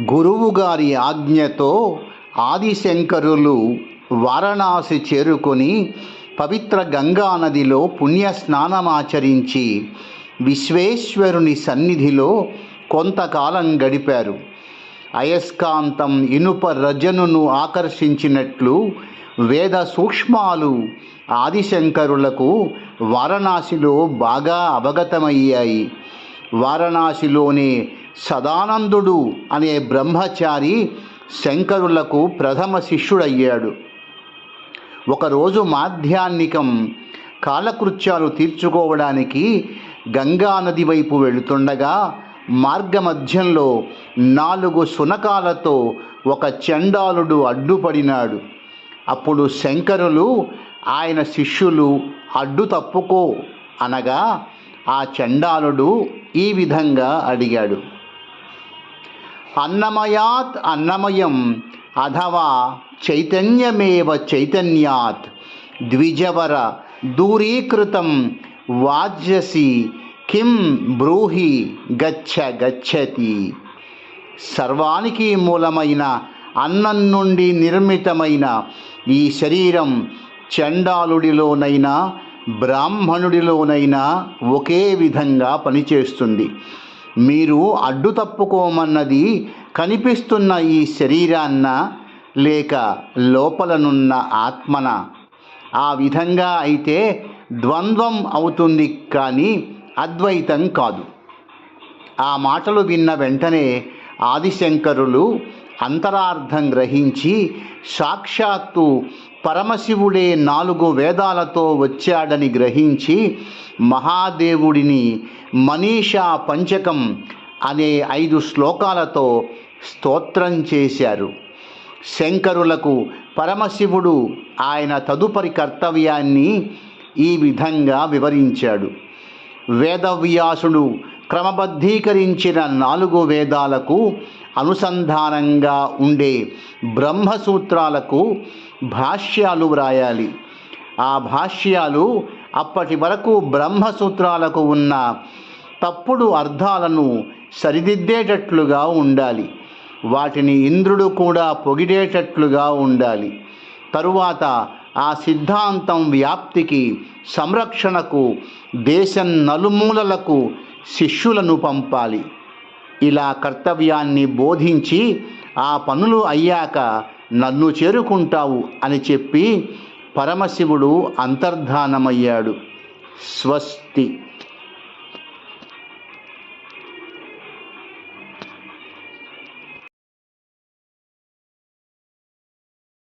గురువుగారి ఆజ్ఞతో ఆదిశంకరులు వారణాసి చేరుకొని పవిత్ర గంగా నదిలో పుణ్య స్నానమాచరించి విశ్వేశ్వరుని సన్నిధిలో కొంతకాలం గడిపారు. అయస్కాంతం ఇనుప రజనును ఆకర్షించినట్లు వేద సూక్ష్మాలు ఆదిశంకరులకు వారణాసిలో బాగా అవగతమయ్యాయి. వారణాసిలోనే సదానందుడు అనే బ్రహ్మచారి శంకరులకు ప్రథమ శిష్యుడయ్యాడు. ఒకరోజు మాధ్యాహ్నికం కాలకృత్యాలు తీర్చుకోవడానికి గంగానది వైపు వెళుతుండగా మార్గమధ్యంలో నాలుగు సునకాలతో ఒక చండాలుడు అడ్డుపడినాడు. అప్పుడు శంకరులు ఆయన శిష్యులు అడ్డు తప్పుకో అనగా ఆ చండాలుడు ఈ విధంగా అడిగాడు. అన్నమయాత్ అన్నమయం అథవా చైతన్యమేవ చైతన్యాత్ ద్విజవర దూరీకృతం వాజ్యసి కిం బ్రూహి గచ్చ గచ్చతి. సర్వానికి మూలమైన అన్నం నుండి నిర్మితమైన ఈ శరీరం చండాలుడిలోనైనా బ్రాహ్మణుడిలోనైనా ఒకే విధంగా పనిచేస్తుంది. మీరు అడ్డు తప్పుకోమన్నది కనిపిస్తున్న ఈ శరీరాన్న లేక లోపలనున్న ఆత్మన. ఆ విధంగా అయితే ద్వంద్వం అవుతుంది కానీ అద్వైతం కాదు. ఆ మాటలు విన్న వెంటనే ఆదిశంకరులు అంతరార్థం గ్రహించి సాక్షాత్తు పరమశివుడే నాలుగు వేదాలతో వచ్చాడని గ్రహించి మహాదేవుడిని మనీషా పంచకం అనే ఐదు శ్లోకాలతో స్తోత్రం చేశారు. శంకరులకు పరమశివుడు ఆయన తదుపరి కర్తవ్యాన్ని ఈ విధంగా వివరించాడు. వేదవ్యాసుడు క్రమబద్ధీకరించిన నాలుగు వేదాలకు అనుసంధానంగా ఉండే బ్రహ్మసూత్రాలకు భాష్యాలు వ్రాయాలి. ఆ భాష్యాలు అప్పటి వరకు బ్రహ్మసూత్రాలకు ఉన్న తప్పుడు అర్థాలను సరిదిద్దేటట్లుగా ఉండాలి. వాటిని ఇంద్రుడు కూడా పొగిడేటట్లుగా ఉండాలి. తరువాత ఆ సిద్ధాంతం వ్యాప్తికి సంరక్షణకు దేశం నలుమూలలకు శిష్యులను పంపాలి. ఇలా కర్తవ్యాన్ని బోధించి ఆ పనులు అయ్యాక నన్ను చేరుకుంటావు అని చెప్పి పరమశివుడు అంతర్ధానమయ్యాడు. స్వస్తి.